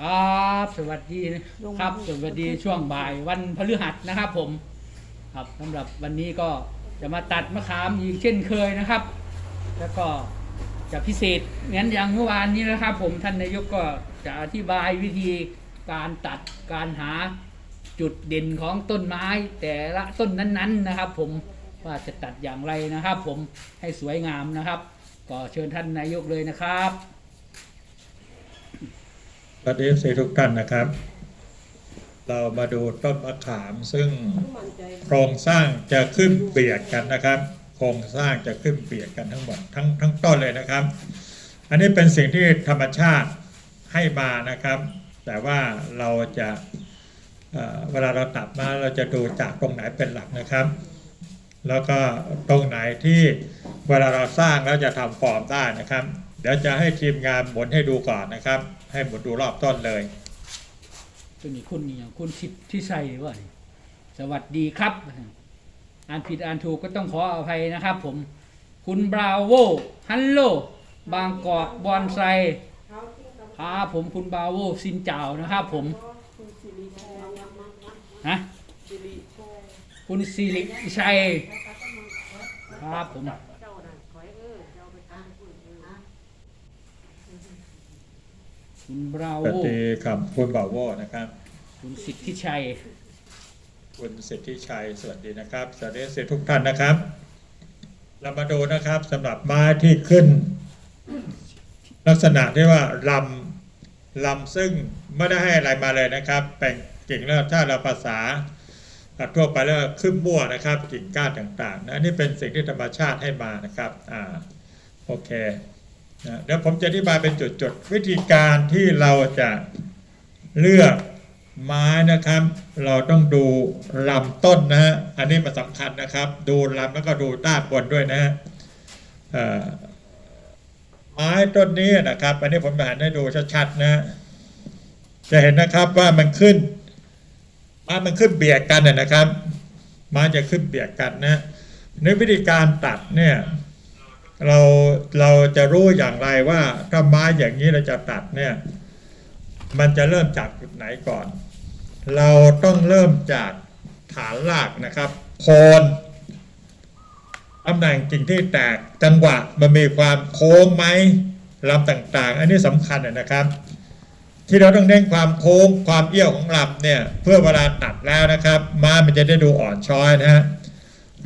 ครับสวัสดีครับ สวัสดีช่วงบ่ายวันพฤหัสนะครับผม ครับสำหรับวันนี้ก็จะมาตัดมะขามอีกเช่นเคยนะครับ แล้วก็จะพิเศษงั้นอย่างเมื่อวานนี้นะครับ ผมท่านนายกก็จะอธิบายวิธีการตัดการหาจุดเด่นของต้นไม้ แต่ละต้นนั้นๆนะครับ ผมว่าจะตัดอย่างไรนะครับ ผมให้สวยงามนะครับ ก็เชิญท่านนายกเลยนะครับ สวัสดีสีทุกท่านนะครับ เรามาดูต้นมะขามซึ่งโครงสร้างจะขึ้นเบียดกันนะครับ โครงสร้างจะขึ้นเบียดกันทั้งหมดทั้งทั้งต้นเลยนะครับ อันนี้เป็นสิ่งที่ธรรมชาติให้มานะครับ แต่ว่าเราจะเอ่อเวลาเราตัดมาเราจะดูจากตรงไหนเป็นหลักนะครับ แล้วก็ตรงไหนที่เวลาเราสร้างแล้วจะทำฟอร์มได้นะครับ เดี๋ยวจะให้ทีมงานหมุนให้ดูก่อนนะครับ ให้หมุนดูรอบต้นเลยตัวนี้คุณนี่อย่างคุณสิทธิ์ที่ใส่ว่านี่สวัสดีครับ อ่านผิดอ่านถูกก็ต้องขออภัยนะครับผม คุณบราโวฮัลโหลบางกอกบอนไซพาผมคุณบราโวซินเจ้านะครับผมฮะคุณสิริชัยครับผม คุณบราสโววัสดีครับคุณบ่าวโวนะครับ คุณสิทธิชัย คุณสิทธิชัย สวัสดีนะครับสวัสดีสิทธิทุกท่านนะครับ เรามาดูนะครับสำหรับไม้ที่ขึ้น ลักษณะที่ว่าลำลำซึ่งไม่ได้ให้อะไรมาเลยนะครับแป่งกิ่งแล้วถ้าเราภาษาทั่วไปแล้วขึ้นมั่วนะครับ กิ่งก้านต่างๆนะอันนี้เป็นสิ่งที่ธรรมชาติให้มานะครับอ่าโอเค นะเดี๋ยวผมจะอธิบายเป็นจุดๆ วิธีการที่เราจะเลือกไม้นะครับ เราต้องดูลำต้นนะฮะอันนี้มันสำคัญนะครับ ดูลำแล้วก็ดูด้านบนด้วยนะฮะไม้ต้นนี้นะครับ อันนี้ผมจะหันให้ดูชัดๆนะ จะเห็นนะครับว่ามันขึ้นไม้มันขึ้นเบียดกันนะนะครับไม้จะขึ้นเบียดกันนะในวิธีการตัดเนี่ย เราเราจะรู้อย่างไรว่าถ้าไม้อย่างนี้เราจะตัดเนี่ย มันจะเริ่มจากจุดไหนก่อน เราต้องเริ่มจากฐานรากนะครับโคนตำแหน่งกิ่งที่แตกจังหวะมันมีความโค้งไหมลำต่างๆ อันนี้สำคัญนะครับ ที่เราต้องเน้นความโค้งความเอี้ยวของลำเนี่ย เพื่อเวลาตัดแล้วนะครับไม้มันจะได้ดูอ่อนช้อยนะฮะ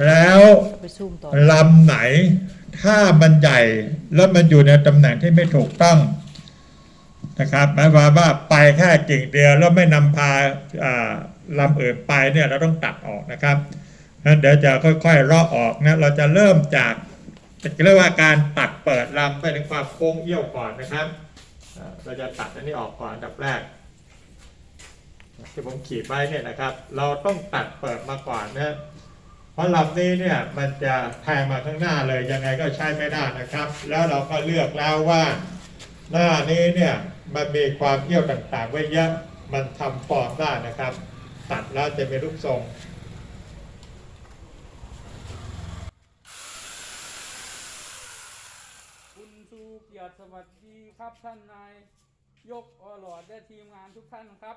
แล้วไปซูมต่อลำไหน ถ้ามันใหญ่แล้วมันอยู่ในตำแหน่งที่ไม่ถูกต้องนะครับหมายความว่าไปแค่กิ่งเดียวแล้วไม่นำพาลำอื่นไปเนี่ยเราต้องตัดออกนะครับนั้นเดี๋ยวจะค่อยๆเลาะออกนะเราจะเริ่มจากเรียกว่าการตัดเปิดลำไปถึงความโค้งเอี้ยวก่อนนะครับ เราจะตัดอันนี้ออกก่อนอันดับแรกที่ผมขีดไว้เนี่ยนะครับ เราต้องตัดเปิดมาก่อนนะ พราะลำนี้เนี่ยมันจะแทงมาข้างหน้าเลยยังไงก็ใช้ไม่ได้นะครับ แล้วเราก็เลือกแล้วว่า หน้านี้เนี่ยมันมีความเอี้ยวต่างๆ ไว้เยอะมันทำฟอร์มได้นะครับ ตัดแล้วจะมีรูปทรงคุณสุเกียรติสวัสดีครับท่านนายยกอลอดและทีมงานทุกท่านครับ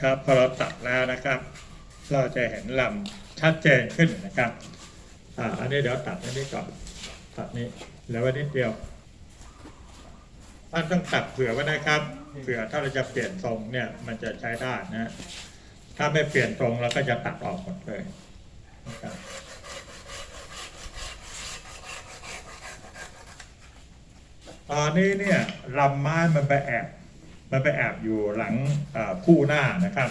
ครับพอเราตัดแล้วนะครับ เราจะเห็นลำชัดเจนขึ้นนะครับอ่าอันนี้เดี๋ยวตัดอันนี้ก่อนตัดนี้แล้ววันนี้เดียวท่านต้องตัดเผื่อไว้นะครับเผื่อถ้าเราจะเปลี่ยนทรงเนี่ยมันจะใช้ได้นะถ้าไม่เปลี่ยนทรงเราก็จะตัดออกหมดเลยนะคตอนนี้เนี่ยลำไม้มันไปแอบ มันไปแอบอยู่หลังคู่หน้านะครับ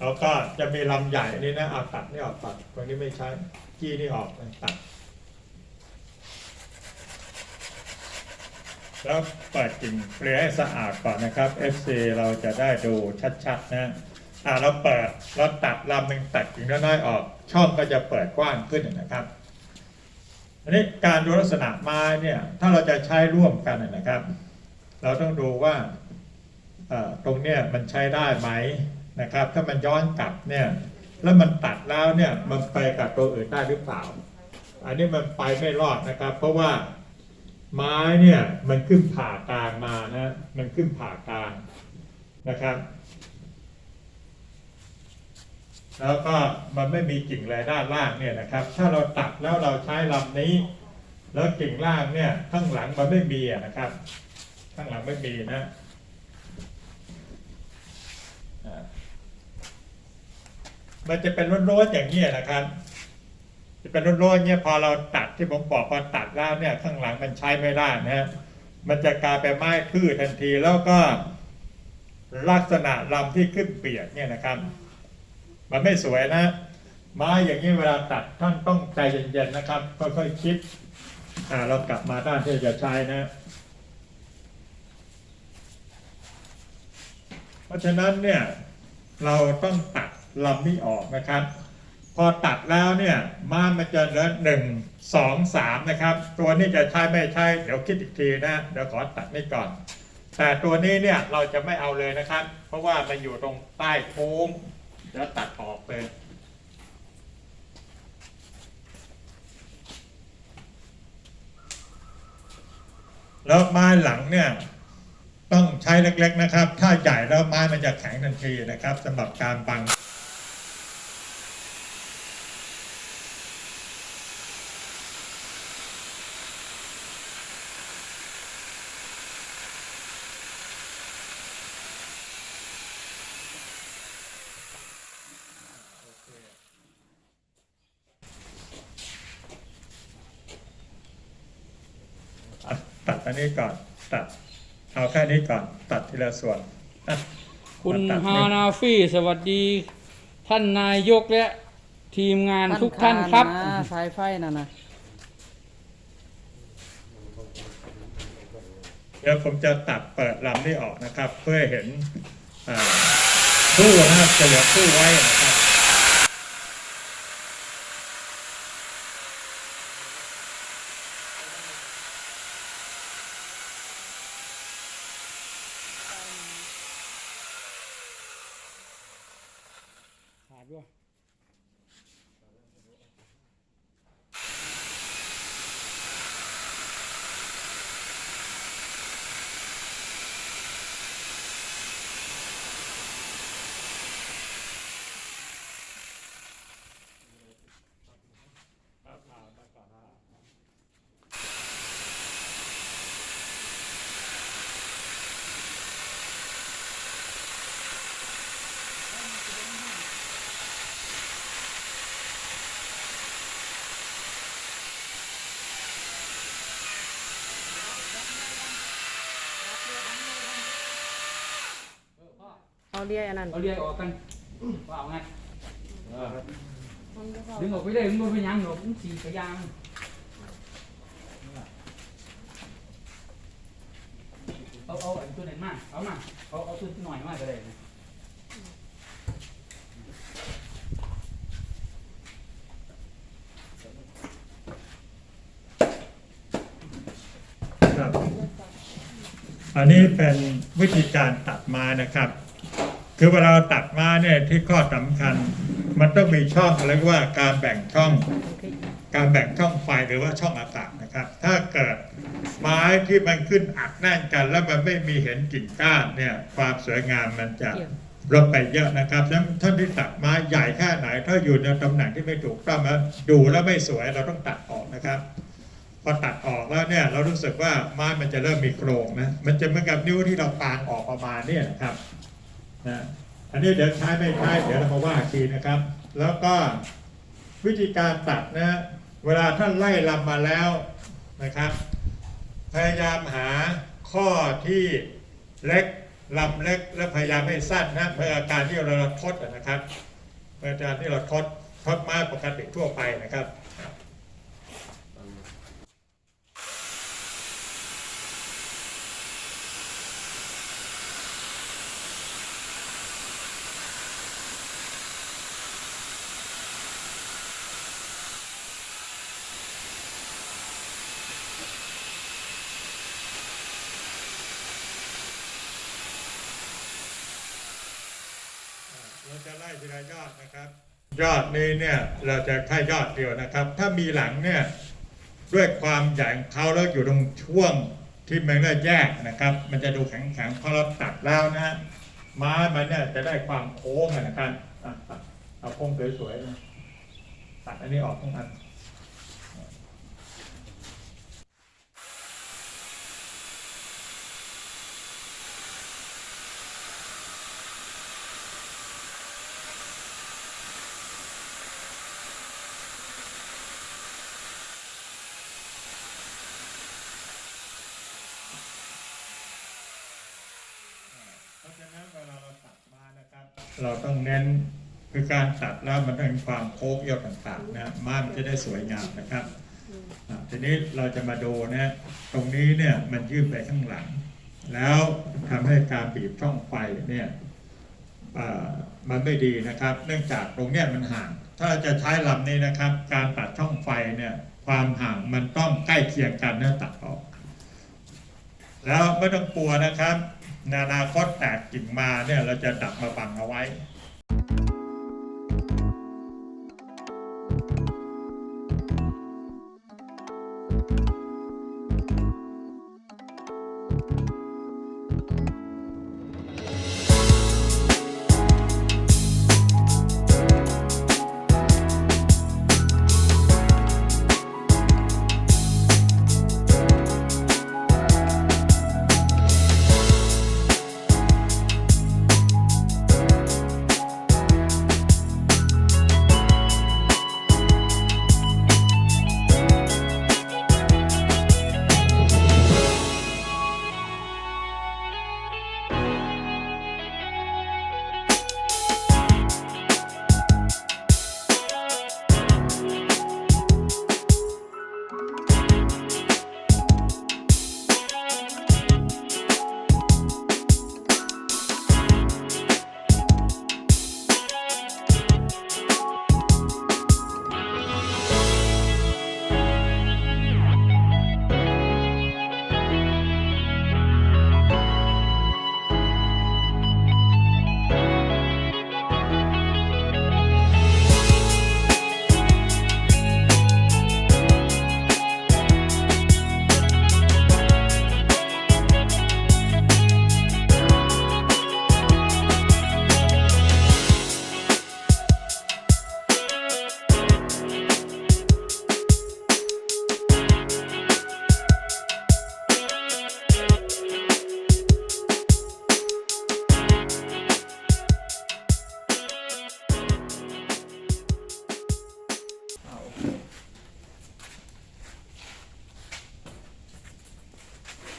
แล้วก็จะมีลำใหญ่นี่นะเอาตัดนี่ออกตัดตรงนี้ไม่ใช้กี้นี่ออกตัด แล้วเปิดกิ่งเปลือยให้สะอาดก่อนนะครับ FC เราจะได้ดูชัดๆนะอ่าเราเปิดเราตัดลำหนึ่งตัดกิ่งน้อยๆออก ช่องก็จะเปิดกว้างขึ้นนะครับอันนี้การดูลักษณะไม้เนี่ยถ้าเราจะใช้ร่วมกันนะครับ เราต้องดูว่า ตรงเนี้ยมันใช้ได้ไหมนะครับ ถ้ามันย้อนกลับเนี่ยแล้วมันตัดแล้วเนี่ยมันไปกับตัวอื่นได้หรือเปล่า อันนี้มันไปไม่รอดนะครับ เพราะว่าไม้เนี่ยมันขึ้นผ่ากลางมานะมันขึ้นผ่ากลางนะครับ แล้วก็มันไม่มีกิ่งอะไรด้านล่างเนี่ยนะครับ ถ้าเราตัดแล้วเราใช้ลำนี้ แล้วกิ่งล่างเนี่ยข้างหลังมันไม่มีนะครับ ข้างหลังไม่มีนะอ่า มันจะเป็นร้วนๆอย่างนี้นะครับ จะเป็นร้วนๆเนี่ยพอเราตัดที่ผมบอกพอตัดแล้วเนี่ยข้างหลังมันใช้ไม่ได้นะฮะมันจะกลายเป็นไม้ทื่อทันทีแล้วก็ลักษณะลำที่ขึ้นเปียกเนี่ยนะครับ มันไม่สวยนะ ไม้อย่างนี้เวลาตัดท่านต้องใจเย็นๆนะครับค่อยๆคิดอ่าเรากลับมาด้านที่จะใช้นะ เพราะฉะนั้นเนี่ยเราต้องตัด ลำนี้ออกนะครับ พอตัดแล้วเนี่ยม้ามันจะเหลือหนึ่งสองสามนะครับ ตัวนี้จะใช้ไม่ใช่เดี๋ยวคิดอีกทีนะเดี๋ยวขอตัดนี่ก่อน แต่ตัวนี้เนี่ยเราจะไม่เอาเลยนะครับ เพราะว่ามันอยู่ตรงใต้โค้งเดี๋ยวตัดออกเลยแล้วไม้หลังเนี่ยต้องใช้เล็กๆนะครับ ถ้าใหญ่แล้วไม้มันจะแข็งทันทีนะครับสำหรับการบัง อะตัดอั นนี้ก่อนตัด เอาแค่นี้ก่อนตัดทีละส่วนอะคุณตัดฮานาฟี่สวัสดี ท่านนายกและทีมงานทุกท่านครับนะสายไฟน่ะนะเดี๋ยวผมจะตัดเปิดลำนี้ออกนะครับ เพื่อให้เห็นอ่าคู่นะครับจะเหลือคู่ไว้ เอาเรียกอันนั้นเอาเรียกออกกันว่าเอาไงดึงออกไปเลยมันบ่เป็นหยังหรอกมันสีกระยางเอาเอาอันตัวไหนมาเอามาเอาเอาตัวหน่อยมาก็ได้นะครับ อันนี้เป็นวิธีการตัดไม้นะครับ คือเวลาเราตัดไม้เนี่ยที่ข้อสำคัญ มันต้องมีช่องเรียกว่าการแบ่งช่อง การแบ่งช่องไฟหรือว่าช่องอากาศนะครับ ถ้าเกิดไม้ที่มันขึ้นอัดแน่นกัน แล้วมันไม่มีเห็นกิ่งก้านเนี่ยความสวยงามมันจะลดไปเยอะนะครับดังนั้นท่านที่ตัดไม้ใหญ่แค่ไหน ถ้าอยู่ในตำแหน่งที่ไม่ถูกต้องแล้วดูแล้วไม่สวยเราต้องตัดออกนะครับพอตัดออกแล้วเนี่ยเรารู้สึกว่าไม้มันจะเริ่มมีโครงนะ มันจะเหมือนกับนิ้วที่เราปางออกประมาณเนี่ยนะครับ นะอันนี้เดี๋ยวใช้ไม่ใช้เดี๋ยวเรามาว่าอีกทีนะครับ แล้วก็วิธีการตัดนะเวลาท่านไล่ลำมาแล้วนะครับ พยายามหาข้อที่เล็กลำเล็กและพยายามให้สั้นนะเพื่ออาการที่เราทดอนะครับเพื่อาการที่เราทดทดไม้ปกติทั่วไปนะครับ เราจะไล่ทีละยอดนะครับ ยอดนี้เนี่ยเราจะแค่ยอดเดียวนะครับ ถ้ามีหลังเนี่ยด้วยความใหญ่ของเขาแล้วอยู่ตรงช่วงที่มันได้แยกนะครับ มันจะดูแข็งๆพอเราตัดแล้วนะฮะไม้มันเนี่ยจะได้ความโค้งนะครับเอาโค้งสวยๆนะตัดอันนี้ออกทั้งอัน เพราะฉะนั้นเวลาเราตัดมานะครับ เราต้องเน้นคือการตัดแล้วมันต้องมีความโค้งเอียวต่างๆนะม้มันจะได้สวยงามนะครับทีนี้เราจะมาดูนะตรงนี้เนี่ยมันยืดไปข้างหลัง แล้วทำให้การบีบช่องไฟเนี่ยมันไม่ดีนะครับ เนื่องจากตรงเนี้ยมันห่าง ถ้าจะใช้ลำนี้นะครับ การตัดช่องไฟเนี่ยความห่างมันต้องใกล้เคียงกันนะตัดออก แล้วไม่ต้องกลัวนะครับ นานาคตแตกกิ่งมาเนี่ยเราจะดักมาบังเอาไว้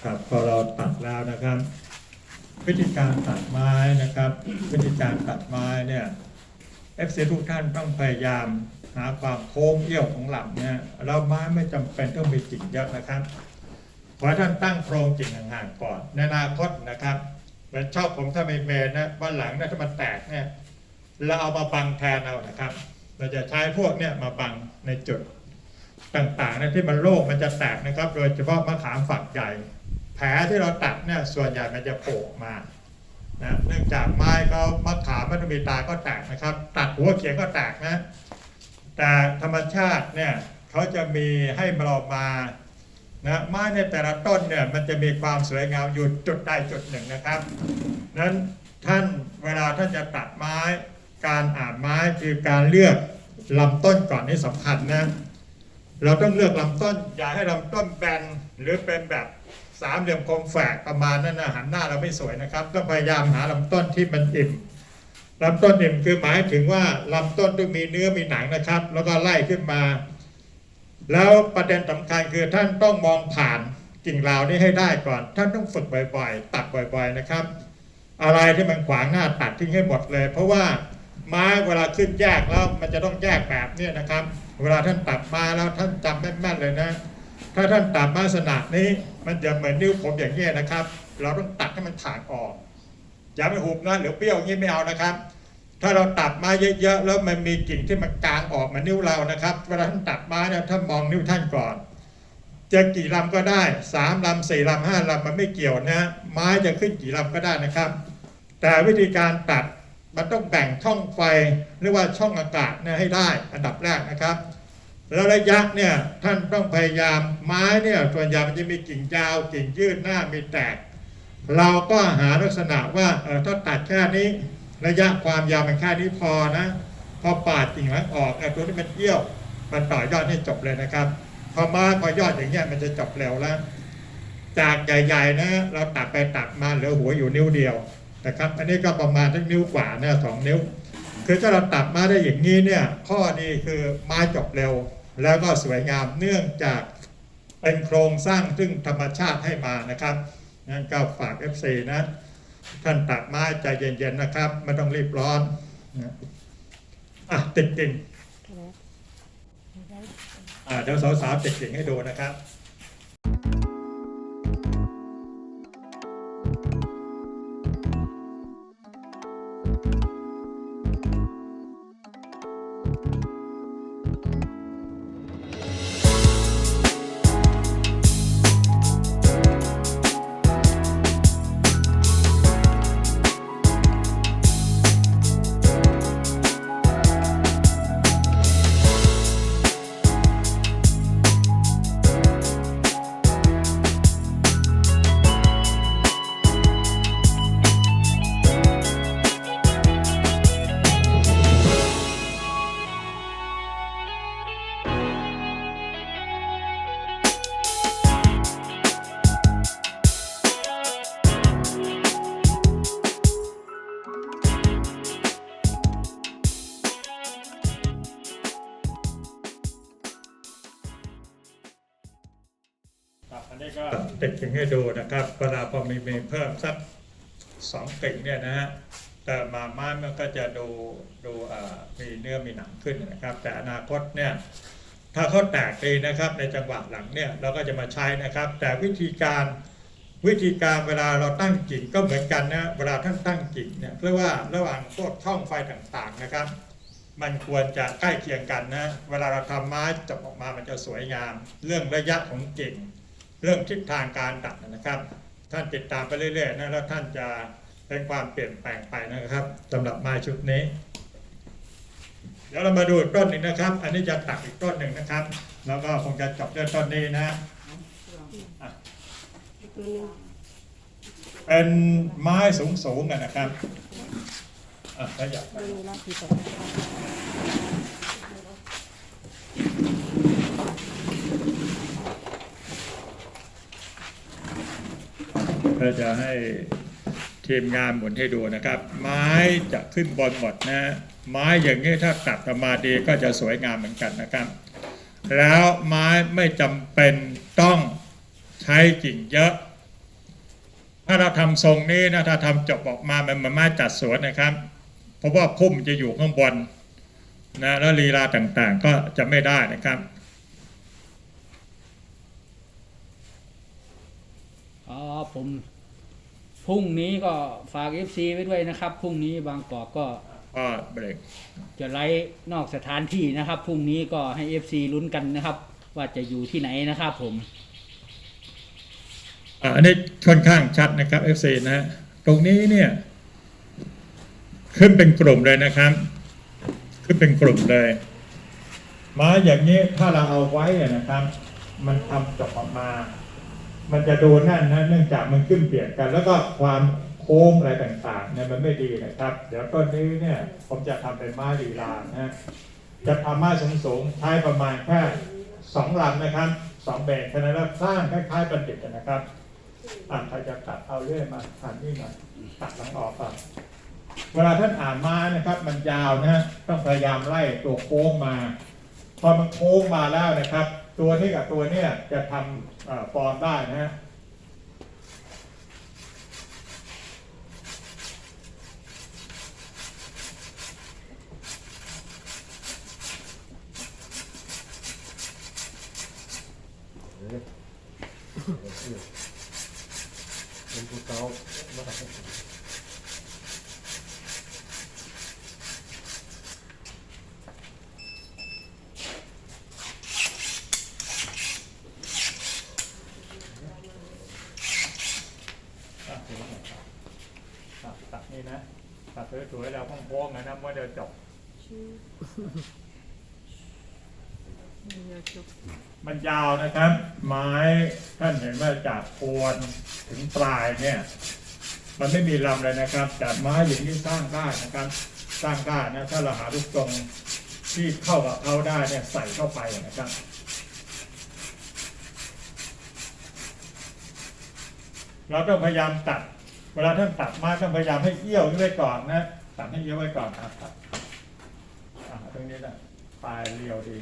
ครับพอเราตัดแล้วนะครับ วิธีการตัดไม้นะครับ วิธีการตัดไม้เนี่ยเอฟซีทุกท่านต้องพยายามหาความโค้งเอี้ยวของหลังเนี่ยเราไม้ไม่จำเป็นต้องมีกิ่งเยอะนะครับขอให้ท่านตั้งโครงกิ่งห่างๆก่อน ในอนาคตนะครับเหมือนชอบผมถ้าไม่เมนนะวันหลังนี่ยถ้ามันแตกเนี่ยเราเอามาบังแทนเอานะครับ เราจะใช้พวกเนี่ยมาบังในจุดต่างๆนะที่มันโล่งมันจะแตกนะครับ โดยเฉพาะมะขามฝักใหญ่ แผลที่เราตัดเนี่ยส่วนใหญ่มันจะโผล่มานะเนื่องจากไม้เขามะขามมันมีตาก็แตกนะครับ ตัดหัวเขียงก็แตกนะ แต่ธรรมชาติเนี่ยเขาจะมีให้เรามานะไม้ในแต่ละต้นเนี่ยมันจะมีความสวยงามอยู่จุดใดจุดหนึ่งนะครับนั้นท่านเวลาท่านจะตัดไม้การอ่านไม้คือการเลือกลำต้นก่อนนี่สำคัญนะเราต้องเลือกลำต้นอย่าให้ลำต้นแบนหรือเป็นแบบ สามเหลี่ยมคมแฝกประมาณนั้นนะหันหน้าเราไม่สวยนะครับต้องพยายามหาลำต้นที่มันอิ่มลำต้นอิ่มคือหมายถึงว่าลำต้นต้องมีเนื้อมีหนังนะครับ แล้วก็ไล่ขึ้นมา แล้วประเด็นสำคัญคือท่านต้องมองผ่านกิ่งราวนี้ให้ได้ก่อน ท่านต้องฝึกบ่อยๆ ตัดบ่อยๆนะครับ อะไรที่มันขวางหน้าตัดทิ้งให้หมดเลย เพราะว่าไม้เวลาขึ้นแยกแล้วมันจะต้องแยกแบบนี้นะครับ เวลาท่านตัดมาแล้วท่านจำแม่นๆเลยนะ ถ้าท่านตัดมาลักษณะนี้มันจะเหมือนนิ้วผมอย่างนี้ยนะครับ เราต้องตัดให้มันขาดออก อย่าไปหุบนะหรือเปรี้ยวอย่างนี้ไม่เอานะครับ ถ้าเราตัดมาเยอะๆแล้วมันมีกิ่งที่มันกลางออกมานิ้วเรานะครับเวลาท่านตัดมาเนี่ยท่านมองนิ้วท่านก่อน จะกี่ลำก็ได้สามลำสี่ลำห้าลำมันไม่เกี่ยวนะไม้จะขึ้นกี่ลำก็ได้นะครับ แต่วิธีการตัดมันต้องแบ่งช่องไฟหรือว่าช่องอากาศนี่ยให้ได้อันดับแรกนะครับ แล้วระยะเนี่ยท่านต้องพยายามไม้เนี่ยส่วนใหญ่มันจะมีกิ่งยาวกิ่งยืดหน้ามีแตก เราก็หาลักษณะว่าเออถ้าตัดแค่นี้ ระยะความยาวมันแค่นี้พอนะ พอปาดกิ่งหลังออกไอ้ตัวที่มันเอี้ยว มันต่อยอดให้จบเลยนะครับพอมาพอยอดอย่างเงี้ยมันจะจบเร็วแล้วจากใหญ่ๆนะเราตัดไปตัดมาเหลือหัวอยู่นิ้วเดียวนะครับ อันนี้ก็ประมาณทั้งนิ้วกว่านะสองนิ้ว คือถ้าเราตัดมาได้อย่างนี้เนี่ย ข้อดีคือไม้จบเร็ว แล้วก็สวยงามเนื่องจากเป็นโครงสร้างซึ่งธรรมชาติให้มานะครับงั้นก็ฝาก FC นะท่านตัดไม้ใจเย็นๆนะครับ ไม่ต้องรีบร้อนนะอะติดกิ่งอะเดี๋ยวสาวๆติดกิ่งให้ดูนะครับ ครับอันนี้ก็ติดกิ่งให้ดูนะครับ เวลาพอมีมีเพิ่มสักสองกิ่งเนี่ยนะฮะแต่มาไม้มันก็จะดูดูอ่ามีเนื้อมีหนังขึ้นนะครับ แต่อนาคตเนี่ยถ้าเขาแตกดีนะครับ ในจังหวะหลังเนี่ยเราก็จะมาใช้นะครับ แต่วิธีการวิธีการเวลาเราตั้งกิ่งก็เหมือนกันนะเวลาท่านตั้งกิ่งเนี่ยเรียกว่าระหว่างพวกช่องไฟต่างๆนะครับ มันควรจะใกล้เคียงกันนะ เวลาเราทำไม้จบออกมามันจะสวยงาม เรื่องระยะของกิ่ง เรื่องทิศทางการตัดนะครับ ท่านติดตามไปเรื่อยๆนะแล้วท่านจะเป็นความเปลี่ยนแปลงไปนะครับสำหรับไม้ชุดนี้ เดี๋ยวเรามาดูต้นหนึ่งนะครับ อันนี้จะตัดอีกต้นหนึ่งนะครับ แล้วก็คงจะจบด้วยต้นนี้นะเป็นไม้สูงๆนะครับอะขยับไป ไม่อก็จะให้ทีมงานหมุนให้ดูนะครับ ไม้จะขึ้นบนหมดนะไม้อย่างนี้ถ้าตัดออกมาดีก็จะสวยงามเหมือนกันนะครับ แล้วไม้ไม่จำเป็นต้องใช้กิ่งเยอะ ถ้าเราทำทรงนี้นะถ้าทำจบออกมามันมือนไม้จัดสวนนะครับ เพราะว่าพุ่มจะอยู่ข้างบนนะแล้วลีลาต่างๆก็จะไม่ได้นะครับอ๋อผม พรุ่งนี้ก็ฝาก FC ไว้ด้วยนะครับ พรุ่งนี้บางกอกก็ก็เบรกจะไลฟ์นอกสถานที่นะครับ พรุ่งนี้ก็ให้ FC ลุ้นกันนะครับ ว่าจะอยู่ที่ไหนนะครับผม อ่าอันนี้ค่อนข้างชัดนะครับ FC นะฮะตรงนี้เนี่ย ขึ้นเป็นกลุ่มเลยนะครับ ขึ้นเป็นกลุ่มเลย ไม้อย่างนี้ถ้าเราเอาไว้อะนะครับ มันทำจบออกมา มันจะโดูแน่นนะเนื่องจากมันขึ้นเปลี่ยนกัน แล้วก็ความโค้งอะไรต่างๆเนี่ยมันไม่ดีนะครับ เดี๋ยวต้นนี้เนี่ยผมจะทำเป็นม้าลีลานะฮะจะทำม้าสูงๆใช้ประมาณแค่สองลำนะครับสองเบรกแค่นั้นแล้วสร้างคล้ายๆบัณฑิตนะครับอ่านใครจะตัดเอาเรื่อยมาอ่านนี่หน่อยตัดหลังออกก่อนเวลาท่านอ่านมานะครับ มันยาวนะฮะต้องพยายามไล่ตัวโค้งมา พอมันโค้งมาแล้วนะครับ ตัวนี้กับตัวเนี้ยจะทำ ปอนได้นะฮะเป็นผู้เก่า โค้งๆนะนะว่าเดี๋ยวจบเดี๋ยวจบ มันยาวนะครับ ไม้ท่านเห็นว่าจากโคนถึงปลายเนี่ย มันไม่มีลำเลยนะครับจากไม้อย่างนี้สร้างได้นะครับ สร้างได้นะถ้าเราหาลูกทรงที่เข้ากับเขาได้เนี่ยใส่เข้าไปนะครับเราต้องพยายามตัด เวลาท่านตัดไม้ต้องพยายามให้เอี้ยวไว้ก่อนนะ ตัดให้เยอี้ยวไว้ก่อนครับตัดตรงนี้นะปลายเรียวดี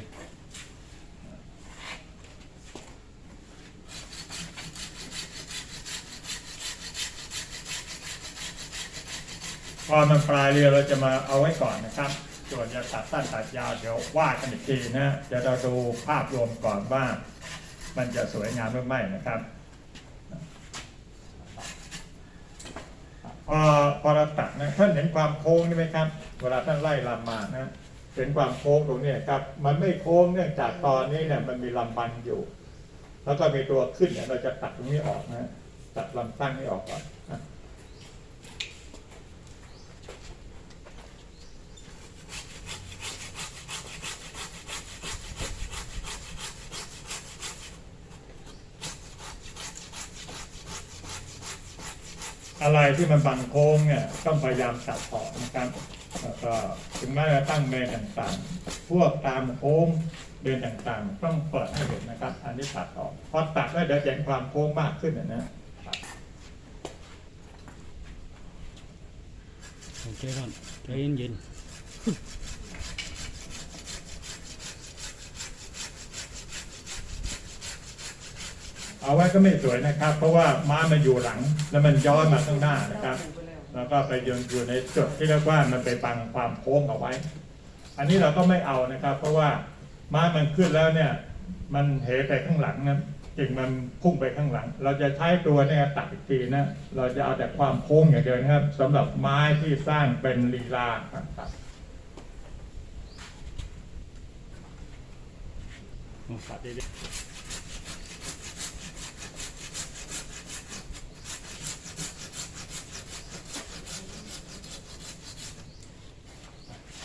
พอมันปลายเรียวเราจะมาเอาไว้ก่อนนะครับ ส่วนจะตัดสั้นตัดยาวเดี๋ยวว่ากันอีกทีนะเดี๋ยวเราดูภาพรวมก่อนว่า มันจะสวยงามหรือไม่นะครับ พอพอเราตัดนะท่านเห็นความโค้งนี่ไหมครับ เวลาท่านไล่ลำมานะเห็นความโค้งตรงนี้ครับ มันไม่โค้งเนื่องจากตอนนี้เนี่ยมันมีลำบันอยู่ แล้วก็มีตัวขึ้นเนี่ยเราจะตัดตรงนี้ออกนะตัดลำตั้งนี้ออกก่อนนะ อะไรที่มันบังโค้งเนี่ยต้องพยายามตัดออกนะครับแล้วก็ถึงแม้จะตั้งเมนต่างๆ พวกตามโค้งเดินต่างๆ ต้องเปิดให้เห็นนะครับ อันนี้ตัดออกพอตัดแล้วเดี๋ยวจะเห็นความโค้งมากขึ้นนะนะโอเคก่อนใจเย็น เอาไว้ก็ไม่สวยนะครับ เพราะว่าม้ามันอยู่หลัง แล้วมันย้อนมาข้างหน้านะครับ แล้วก็ไปยืนอยู่ในจุดที่เรียกว่ามันไปบังความโค้งเอาไว้ อันนี้เราก็ไม่เอานะครับ เพราะว่าม้ามันขึ้นแล้วเนี่ย มันเหไปข้างหลังนะจึงมันพุ่งไปข้างหลัง เราจะใช้ตัวเนี่ยตัดอีกทีนะ เราจะเอาแต่ความโค้งอย่างเดียวนะครับสำหรับไม้ที่สร้างเป็นลีลาต่างๆโอ้ ๆตัดดีๆ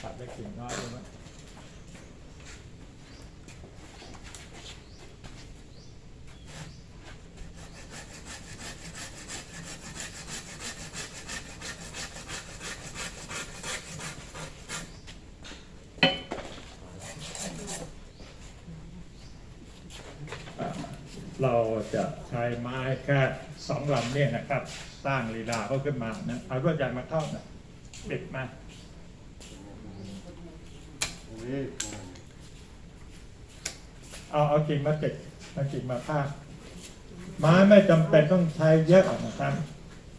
ตัดได้กิ่งน้อยดูไหม เราจะใช้ไม้แค่สองลำเนี่ยนะครับ สร้างลีลาเขาขึ้นมานะเอาลวดใหญ่มาเข้านะปิดมาเอาเอากิ่งมาติดเอากิ่งมาพาดไม้ไม่จำเป็นต้องใช้เยอะนะครับ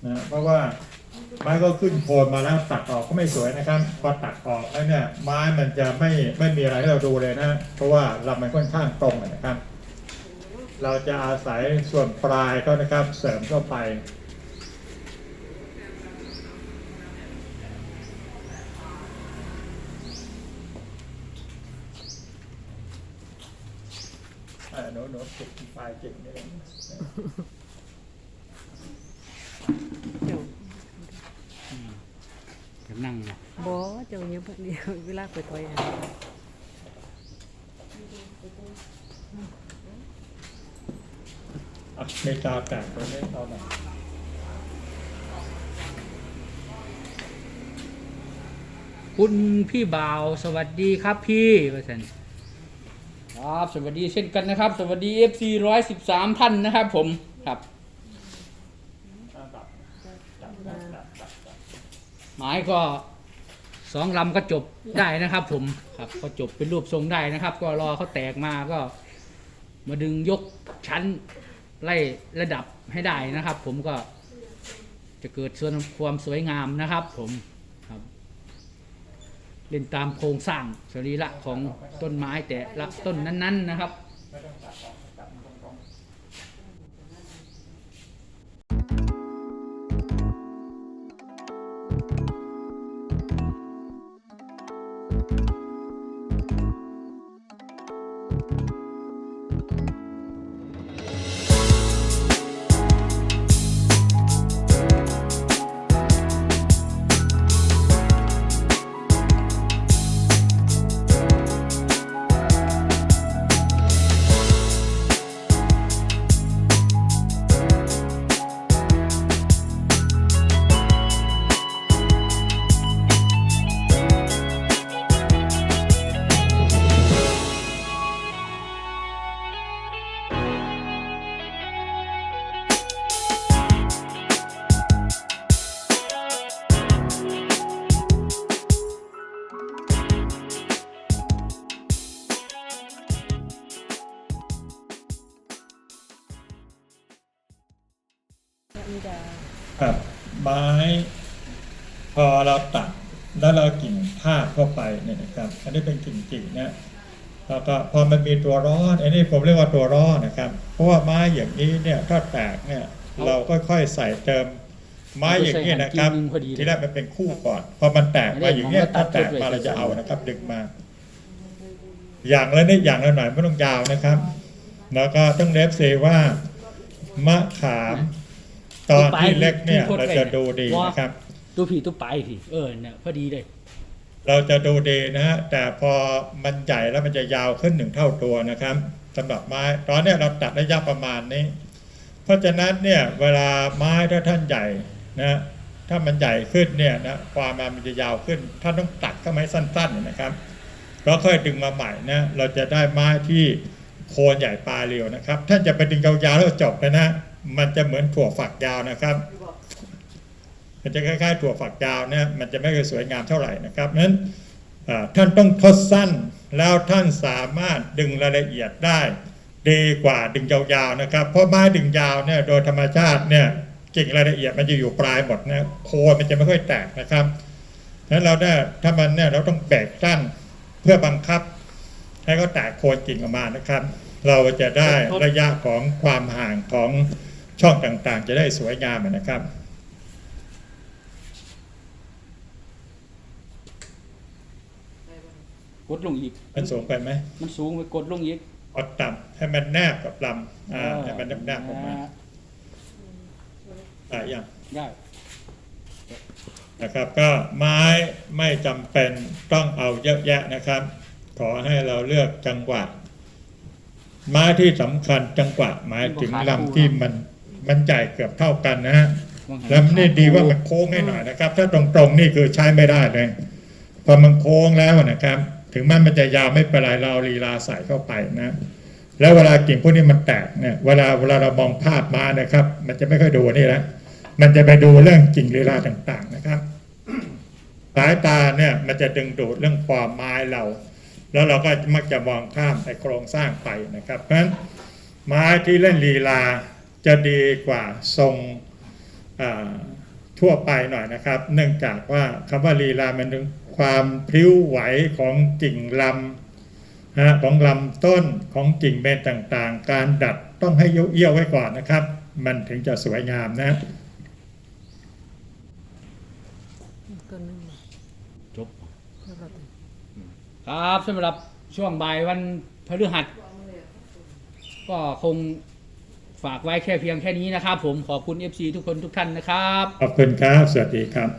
นะเพราะว่าไม้ก็ขึ้นโคนมาแล้วตัดออกก็ไม่สวยนะครับพอตัดออกแล้วเนี่ยไม้มันจะไม่ไม่มีอะไรให้เราดูเลยนะ เพราะว่าลำมันค่อนข้างตรงนะครับ เราจะอาศัยส่วนปลายก็นะครับเสริมเข้าไปเออหนูหนูติดปลายกิ่งนี่เองเจ้าจะนั่งเนาะบ่เจ้าเนี่ยเดี๋ยวเวลาไปถอย อะอะเมตาแตกตัวนี้เอาหน่อยคุณพี่บ่าวสวัสดีครับพี่ว่าสันครับสวัสดีเช่นกันนะครับ สวัสดี FC ร้อยสิบสามท่านนะครับ ผมครับเอาดับดับดับดับดับดับ หมายก็สองลำก็จบได้นะครับ ผมครับ ก็จบเป็นรูปทรงได้นะครับ ก็รอเขาแตกมาก็ มาดึงยกชั้น ไล่ระดับให้ได้นะครับ ผมก็จะเกิดส่วนความสวยงามนะครับผมครับเล่นตามโครงสร้างสรีระของต้นไม้แต่ละต้นนั้น ๆนะครับ นะครับอันนี้เป็นกิ่งกิ่งๆนะแล้วก็พอมันมีตัวร้อน อันนี้ผมเรียกว่าตัวร้อนนะครับ เพราะว่าไม้อย่างนี้เนี่ยถ้าแตกเนี่ยเราค่อยๆใส่เติมไม้อย่างนี้นะครับกิ่งหนึ่งพอดีเลยทีแรกมันเป็นคู่ก่อน พอมันแตกมาอย่างเงี้ยไม่ได้ถ้าแตกมาเราจะเอานะครับ ดึงมา อย่างละนิดอย่างละหน่อยไม่ต้องยาวนะครับ แล้วก็ต้องเล็บเซว่ามะขามตอนที่เล็กเนี่ยเราจะดูดีนะครับ ตัวผีตัวไปผีเออเนี่ยพอดีเลย เราจะดูดีนะฮะแต่พอมันใหญ่แล้วมันจะยาวขึ้นหนึ่งเท่าตัวนะครับสำหรับไม้ตอนนี้เราตัดระยะประมาณนี้ เพราะฉะนั้นเนี่ยเวลาไม้ถ้าท่านใหญ่นะถ้ามันใหญ่ขึ้นเนี่ยนะความมันจะยาวขึ้นท่านต้องตัดก็ไม้สั้นๆนะครับแล้วค่อยดึงมาใหม่นะเราจะได้ไม้ที่โคนใหญ่ปลายเรียวนะครับท่านจะไปดึงยาวๆแล้วจบเลยนะมันจะเหมือนถั่วฝักยาวนะครับ มันจะคล้ายๆถั่วฝักยาวนะมันจะไม่ค่อยสวยงามเท่าไหร่นะครับนั้นท่านต้องทดสั้นแล้วท่านสามารถดึงรายละเอียดได้ดีกว่าดึงยาวๆนะครับ เพราะไม้ดึงยาวเนี่ยโดยธรรมชาติเนี่ยกิ่งรายละเอียดมันจะอยู่ปลายหมดนะโคนมันจะไม่ค่อยแตกนะครับนั้นเราได้ถ้ามันเนี่ยเราต้องแบกสั้นเพื่อบังคับ ให้เขาแตกโคนกิ่งออกมานะครับ เราจะได้ระยะของความห่างของช่องต่างๆ จะได้สวยงามนะครับ ดลงอีก มันสูงไปไหม มันสูงไปกดลงอีกเอดต่ำให้มันแนบกับลำอ่าให้มันแนบๆออกมาได้ยังได้นะครับ ก็ไม้ไม่จำเป็นต้องเอาเยอะแยะนะครับ ขอให้เราเลือกจังหวะไม้ที่สำคัญจังหวะหมายถึงลำที่มันมันใหญ่เกือบเท่ากันนะฮะแล้วนี่ดีว่ามันโค้งให้หน่อยนะครับ ถ้าตรงๆนี่คือใช้ไม่ได้เลยพอมันโค้งแล้วนะครับ ถึงแม้มันจะยาวไม่เป็นไรเราลีลาใส่เข้าไปนะ แล้วเวลากิ่งพวกนี้มันแตกเนี่ยเวลาเวลาเรามองภาพมานะครับ มันจะไม่ค่อยดูนี่แล้วมันจะไปดูเรื่องกิ่งลีลาต่างๆนะครับสายตาเนี่ยมันจะดึงดูดเรื่องความไม้เรา แล้วเราก็มักจะมองข้ามไอ้โครงสร้างไปนะครับ เพราะฉะนั้นไม้ที่เล่นลีลาจะดีกว่าทรงทั่วไปหน่อยนะครับ เนื่องจากว่าคำว่าลีลามันถึง ความพริ้วไหวของกิ่งลำนะของลำต้นของกิ่งเบนต่างๆ การดัดต้องให้เอี้ยวๆไว้ก่อนนะครับ มันถึงจะสวยงามนะต้นนึงจบแล้วก็ครับสำหรับช่วงบ่ายวันพฤหัส ก็คงฝากไว้แค่เพียงแค่นี้นะครับ ผมขอบคุณ FC ทุกคนทุกท่านนะครับ ขอบคุณครับ สวัสดีครับ